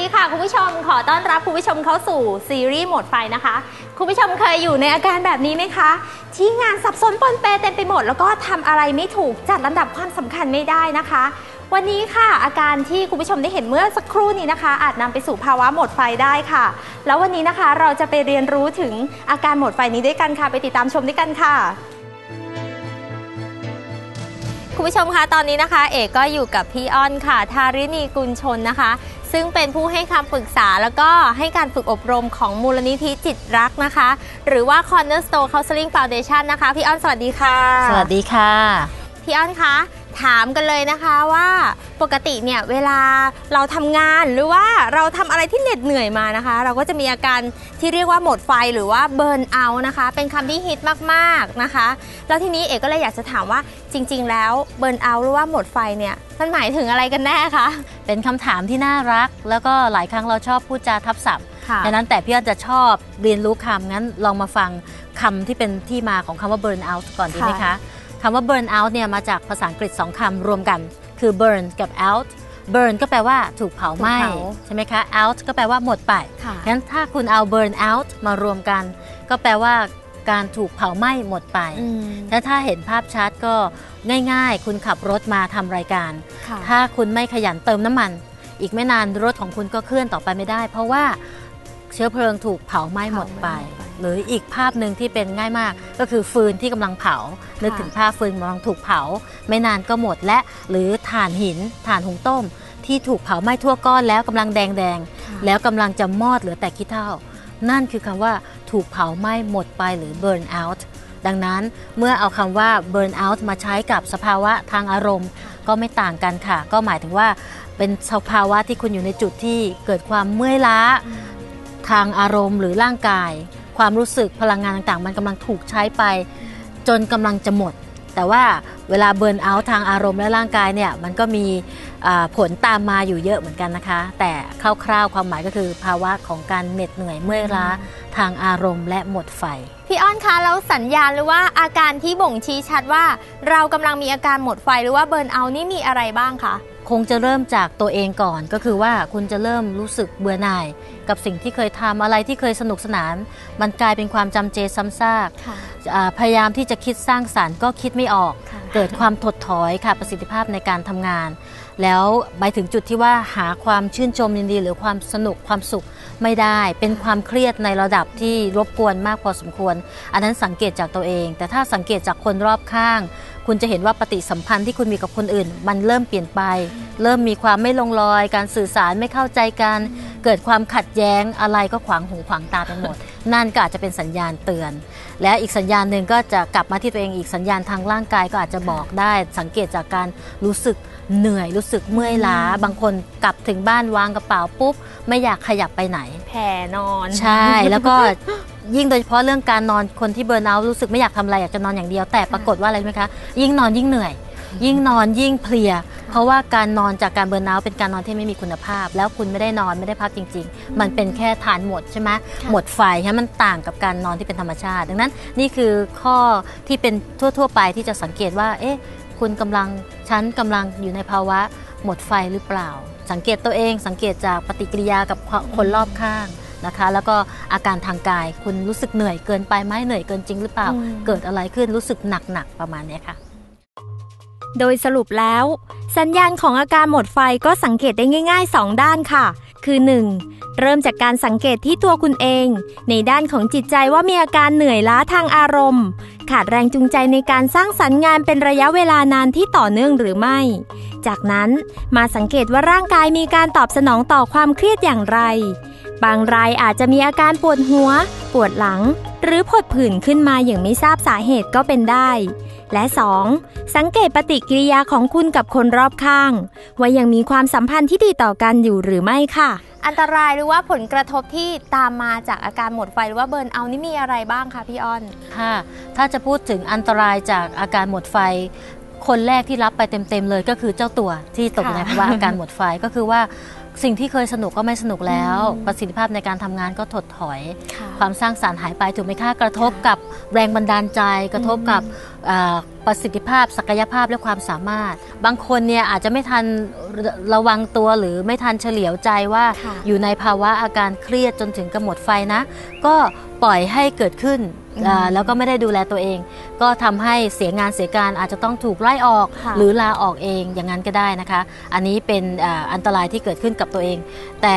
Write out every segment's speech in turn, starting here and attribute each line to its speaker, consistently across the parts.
Speaker 1: ดีค่ะคุณผู้ชมขอต้อนรับคุณผู้ชมเข้าสู่ซีรีส์โหมดไฟนะคะ คุณผู้ชมเคยอยู่ในอาการแบบนี้ไหมคะ ที่งานสับสนปนเปเต็มไปหมด แล้วก็ทำอะไรไม่ถูกจัดลำดับความสำคัญไม่ได้นะคะ วันนี้ค่ะอาการที่คุณผู้ชมได้เห็นเมื่อสักครู่นี้นะคะ อาจนำไปสู่ภาวะหมดไฟได้ค่ะ แล้ววันนี้นะคะเราจะไปเรียนรู้ถึงอาการหมดไฟนี้ด้วยกันค่ะ ไปติดตามชมด้วยกันค่ะคุณผู้ชมคะตอนนี้นะคะ เอกก็อยู่กับพี่อ้อนค่ะ ทาริณีกุลชนนะคะ ซึ่งเป็นผู้ให้คำปรึกษาแล้วก็ให้การฝึกอบรมของมูลนิธิจิตรักนะคะ หรือว่า Cornerstone Counseling Foundation นะคะ พี่อ้อนสวัสดีค่ะ
Speaker 2: สวัสดีค่ะ
Speaker 1: พี่อ้อนคะ ถามกันเลยนะคะว่าปกติเนี่ยเวลาเราทำงานหรือว่าเราทำอะไรที่เหน็ดเหนื่อยมานะคะ เราก็จะมีอาการที่เรียกว่าหมดไฟหรือว่าเบิร์นเอานะคะ เป็นคำที่ฮิตมากๆนะคะ แล้วทีนี้เอกก็เลยอยากจะถามว่าจริง ๆ แล้วเบิร์นเอาหรือว่าหมดไฟเนี่ยมันหมายถึงอะไรกันแน่คะ
Speaker 2: เป็นคำถามที่น่ารัก แล้วก็หลายครั้งเราชอบพูดจาทับศัพท์
Speaker 1: ค่ะ
Speaker 2: ดังนั้นแต่พี่อ้อนจะชอบเรียนรู้คำงั้นลองมาฟังคำที่เป็นที่มาของคำว่า burn out ก่อนดีไหมคะคำว่า burn out เนี่ยมาจากภาษาอังกฤษสองคำรวมกัน คือ burn กับ out burn ก็แปลว่าถูกเผาไหม้
Speaker 1: ถูกเผา
Speaker 2: ใช่ไหมคะ out ก็แปลว่าหมดไป
Speaker 1: ค่ะ
Speaker 2: งั้นถ้าคุณเอา burn out มารวมกัน ก็แปลว่าการถูกเผาไหม้หมดไป
Speaker 1: อืม
Speaker 2: แล้วถ้าเห็นภาพชัดก็ง่ายๆ คุณขับรถมาทำรายการ
Speaker 1: ค่ะ
Speaker 2: ถ้าคุณไม่ขยันเติมน้ำมัน อีกไม่นานรถของคุณก็เคลื่อนต่อไปไม่ได้ เพราะว่าเชื้อเพลิงถูกเผาไหม้หมดไป
Speaker 1: เผาไหม้หมดไป
Speaker 2: หรืออีกภาพหนึ่งที่เป็นง่ายมาก ก็คือฟืนที่กำลังเผานึกถึงภาพฟืนกำลังถูกเผา ไม่นานก็หมดและหรือถ่านหินถ่านหุงต้ม ที่ถูกเผาไหม้ทั่วก้อนแล้วกำลังแดงแดงๆแล้วกำลังจะมอดเหลือแต่ขี้เถ้า นั่นคือคำว่าถูกเผาไหม้หมดไปหรือ burn out ดังนั้นเมื่อเอาคำว่า burn out มาใช้กับสภาวะทางอารมณ์ ก็ไม่ต่างกันค่ะ ก็หมายถึงว่าเป็นสภาวะที่คุณอยู่ในจุดที่เกิดความเมื่อยล้าทางอารมณ์หรือร่างกาย ความรู้สึกพลังงานต่างๆ มันกำลังถูกใช้ไป จนกำลังจะหมด แต่ว่าเวลาเบิร์นเอาท์ทางอารมณ์และร่างกายเนี่ยมันก็มีอ่าผลตามมาอยู่เยอะเหมือนกันนะคะ แต่คร่าวๆความหมายก็คือภาวะของการเหน็ดเหนื่อยเมื่อยล้าทางอารมณ์และหมดไฟ
Speaker 1: พี่อ้อนคะแล้วสัญญาณหรือว่าอาการที่บ่งชี้ชัดว่า เรากำลังมีอาการหมดไฟหรือว่าเบิร์นเอาท์นี่มีอะไรบ้างคะ
Speaker 2: คงจะเริ่มจากตัวเองก่อน ก็คือว่าคุณจะเริ่มรู้สึกเบื่อหน่าย กับสิ่งที่เคยทำอะไรที่เคยสนุกสนาน มันกลายเป็นความจำเจซ้ำซาก
Speaker 1: ค่ะ
Speaker 2: อ่าพยายามที่จะคิดสร้างสารรค์ก็คิดไม่ออก
Speaker 1: ค่ะ
Speaker 2: เกิดความถดถอยค่ะประสิทธิภาพในการทำงาน แล้วไปถึงจุดที่ว่าหาความชื่นชมยินดี หรือความสนุกความสุขไม่ได้เป็นความเครียดในระดับที่รบกวนมากพอสมควร อันนั้นสังเกตจากตัวเอง แต่ถ้าสังเกตจากคนรอบข้าง คุณจะเห็นว่าปฏิสัมพันธ์ที่คุณมีกับคนอื่น มันเริ่มเปลี่ยนไป เริ่มมีความไม่ลงรอย การสื่อสารไม่เข้าใจกัน เกิดความขัดแย้งอะไรก็ขวางหูขวางตาไปหมด นั่นก็อาจจะเป็นสัญญาณเตือน และอีกสัญญาณหนึ่งก็จะกลับมาที่ตัวเองอีกสัญญาณทางร่างกายก็อาจจะบอกได้ สังเกตจากการรู้สึกเหนื่อยรู้สึกเมื่อยล้า บางคนกลับถึงบ้านวางกระเป๋าปุ๊บ ไม่อยากขยับไปไหน
Speaker 1: แผ่นอน
Speaker 2: ใช่แล้วก็ยิ่งโดยเฉพาะเรื่องการนอนคนที่เบิร์นเอาท์รู้สึกไม่อยากทำอะไรอยากจะนอนอย่างเดียวแต่ปรากฏว่าอะไรรู้ไหมคะ ยิ่งนอนยิ่งเหนื่อย ยิ่งนอนยิ่งเพลีย เพราะว่าการนอนจากการเบิร์นเอาท์เป็นการนอนที่ไม่มีคุณภาพ แล้วคุณไม่ได้นอนไม่ได้พักจริง ๆ มันเป็นแค่ทานหมดใช่ไหมหมดไฟใช่มันต่างกับการนอนที่เป็นธรรมชาติ ดังนั้นนี่คือข้อที่เป็นทั่ว ๆ ไปที่จะสังเกตว่าเอ๊ะคุณกำลังฉันกำลังอยู่ในภาวะหมดไฟหรือเปล่า สังเกตตัวเองสังเกตจากปฏิกิริยากับคนรอบข้างนะคะ แล้วก็อาการทางกายคุณรู้สึกเหนื่อยเกินไปไหมเหนื่อยเกินจริงหรือเปล่า
Speaker 1: อืม
Speaker 2: เกิดอะไรขึ้นรู้สึกหนักๆประมาณเนี้ยค่ะ
Speaker 1: โดยสรุปแล้ว สัญญาณของอาการหมดไฟก็สังเกตได้ง่าย ๆ 2 ด้านค่ะ คือ 1. เริ่มจากการสังเกตที่ตัวคุณเอง ในด้านของจิตใจว่ามีอาการเหนื่อยล้าทางอารมณ์ ขาดแรงจูงใจในการสร้างสรรค์งานเป็นระยะเวลานานที่ต่อเนื่องหรือไม่ จากนั้นมาสังเกตว่าร่างกายมีการตอบสนองต่อความเครียดอย่างไร บางรายอาจจะมีอาการปวดหัว ปวดหลัง หรือผดผื่นขึ้นมาอย่างไม่ทราบสาเหตุก็เป็นได้ และ 2. สังเกตปฏิกิริยาของคุณกับคนรอบข้าง ว่ายังมีความสัมพันธ์ที่ดีต่อกันอยู่หรือไม่ค่ะ อันตรายหรือว่าผลกระทบที่ตามมาจากอาการหมดไฟหรือว่าเบิร์นเอาท์นี่มีอะไรบ้างคะพี่อ้อน
Speaker 2: ค่ะ ถ้าจะพูดถึงอันตรายจากอาการหมดไฟ คนแรกที่รับไปเต็มๆเลยก็คือเจ้าตัวที่ตก
Speaker 1: ค่ะ
Speaker 2: ในภาวะอาการหมดไฟก็คือว่าสิ่งที่เคยสนุกก็ไม่สนุกแล้ว
Speaker 1: อืม
Speaker 2: ประสิทธิภาพในการทำงานก็ถดถอย
Speaker 1: ค่ะ
Speaker 2: ความสร้างสารรค์หายไปถูกไหมคะกระทบกับแรงบันดาลใจ กระทบกับอ่าประสิทธิภาพ ศักยภาพและความสามารถ บางคนเนี่ยอาจจะไม่ทันระระวังตัวหรือไม่ทันเฉลียวใจว่า
Speaker 1: ค่ะ
Speaker 2: อยู่ในภาวะอาการเครียดจนถึงกำหมดไฟนะ ก็ปล่อยให้เกิดขึ้น
Speaker 1: อืม
Speaker 2: อ่าแล้วก็ไม่ได้ดูแลตัวเอง ก็ทำให้เสียงานเสียการอาจจะต้องถูกไล่ออก
Speaker 1: ค่ะ
Speaker 2: หรือลาออกเองอย่างนั้นก็ได้นะคะ อันนี้เป็นอ่าอันตรายที่เกิดขึ้นกับตัวเอง แต่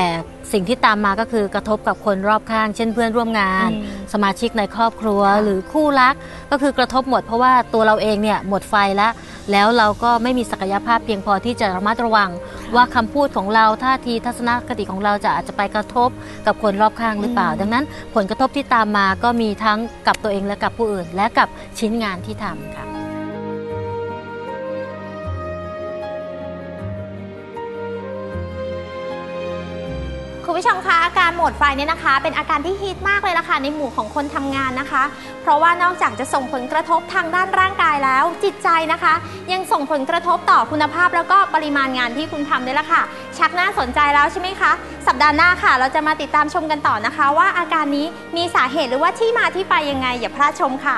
Speaker 2: สิ่งที่ตามมาก็คือกระทบกับคนรอบข้าง เช่นเพื่อนร่วมงาน
Speaker 1: อืม
Speaker 2: สมาชิกในครอบครัว
Speaker 1: ค่ะ
Speaker 2: หรือคู่รัก ก็คือกระทบหมดเพราะว่าตัวเราเองเนี่ยหมดไฟแล้วแล้วเราก็ไม่มีศักยภาพเพียงพอที่จะระมัดระวัง ว่าคำพูดของเราท่าทีทัศนคติของเราจะอาจจะไปกระทบกับคนรอบข้างหรือเปล่า
Speaker 1: อืม
Speaker 2: ดังนั้น ผลกระทบที่ตามมาก็มีทั้งกับตัวเองและกับผู้อื่น และกับชิ้นงานที่ทำค่ะ
Speaker 1: คุณผู้ชมคะอาการหมดไฟเนี่ยนะคะ เป็นอาการที่ฮิตมากเลยล่ะค่ะในหมู่ของคนทำงานนะคะ เพราะว่านอกจากจะส่งผลกระทบทางด้านร่างกายแล้ว จิตใจนะคะ ยังส่งผลกระทบต่อคุณภาพแล้วก็ปริมาณงานที่คุณทำด้วยล่ะค่ะ ชักน่าสนใจแล้วใช่ไหมคะ สัปดาห์หน้าค่ะ เราจะมาติดตามชมกันต่อนะคะ ว่าอาการนี้มีสาเหตุหรือว่าที่มาที่ไปยังไงอย่าพลาดชมค่ะ